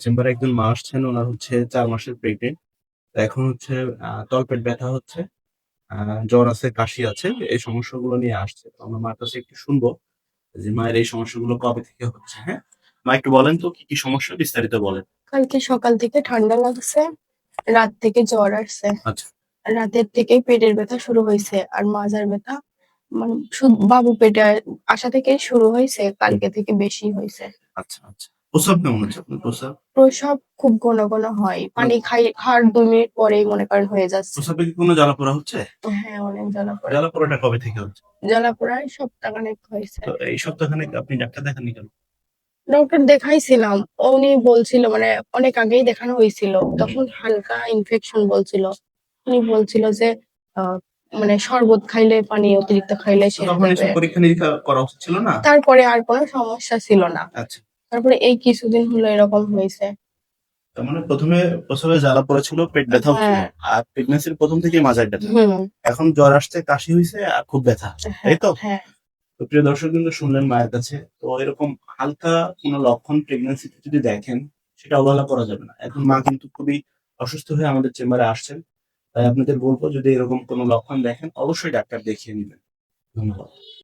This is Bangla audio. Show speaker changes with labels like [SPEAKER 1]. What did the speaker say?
[SPEAKER 1] চেম্বারে একজন মা আসছেন ওনার হচ্ছে চার মাসের প্রেগনেন্ট এখন হচ্ছে তলপেট ব্যথা হচ্ছে জ্বর আছে কাশি আছে এই সমস্যাগুলো নিয়ে আসছে। তো আমরা মার কাছে একটু শুনব যে মায়ের এই সমস্যাগুলো কবে থেকে হচ্ছে হ্যাঁ? মা একটু বলেন তো কি কি সমস্যা বিস্তারিত বলেন।
[SPEAKER 2] কালকে সকাল থেকে ঠান্ডা লাগছে রাত থেকে জ্বর আসছে।
[SPEAKER 1] আচ্ছা।
[SPEAKER 2] রাতের থেকেই পেটের ব্যথা শুরু হয়েছে আর মাজার ব্যথা মানে শুধু বাবু পেটে আসা থেকে শুরু হয়েছে কালকে থেকে বেশি হয়েছে।
[SPEAKER 1] আচ্ছা আচ্ছা। প্রস্রাব কেমন হচ্ছে আপনার? প্রস্রাব
[SPEAKER 2] প্রসব খুব ঘন ঘন হয় পানি খাই খাওয়ার দুই মিনিট পরেই মনে করেন হয়ে যাচ্ছে।
[SPEAKER 1] প্রস্রাবে কি কোনো জ্বালা পোড়া হচ্ছে?
[SPEAKER 2] হ্যাঁ অনেক জ্বালা পড়া
[SPEAKER 1] জ্বালা পোড়াটা কবে থেকে হচ্ছে?
[SPEAKER 2] জ্বালা পোড়ায় সপ্তাহখানেক হয়েছে।
[SPEAKER 1] তো এই সপ্তাহখানে আপনি ডাক্তার দেখাননি কেন?
[SPEAKER 2] ডক্টর দেখাইছিলাম। উনি বলছিল মানে অনেক আগেই দেখানো হয়েছিল। তখন হালকা ইনফেকশন বলছিল। উনি বলছিল যে আহ, মানে শরবত খাইলে পানি অতিরিক্ত খাইলে সেরে
[SPEAKER 1] তখন এসব
[SPEAKER 2] যাবে
[SPEAKER 1] পরীক্ষা নিরীক্ষা করা উচিত ছিল না?
[SPEAKER 2] তারপরে আর কোনো সমস্যা ছিল না।
[SPEAKER 1] আচ্ছা।
[SPEAKER 2] তারপরে এই কিছুদিন হলো এরকম হয়েছে।
[SPEAKER 1] তার মানে প্রথমে প্রসবে জ্বালা পড়েছিল পেট ব্যথা হচ্ছিল
[SPEAKER 2] হ্যাঁ।
[SPEAKER 1] আর প্রেগনেন্সির প্রথম থেকে মাজার ব্যথা। এখন জ্বর আসছে কাশি হয়েছে আর খুব ব্যথা। তাই তো?
[SPEAKER 2] হ্যাঁ।
[SPEAKER 1] তো প্রিয় দর্শক কিন্তু শুনলেন মায়ের কাছে। তো এরকম হালকা কোনো লক্ষণ প্রেগনেন্সিতে যদি দেখেন সেটা অবহেলা করা যাবে না। এখন মা কিন্তু খুবই অসুস্থ হয়ে আমাদের চেম্বারে আসছেন। তাই আপনাদের বলব যদি এরকম কোনো লক্ষণ দেখেন অবশ্যই ডাক্তার দেখিয়ে নেবেন। ধন্যবাদ।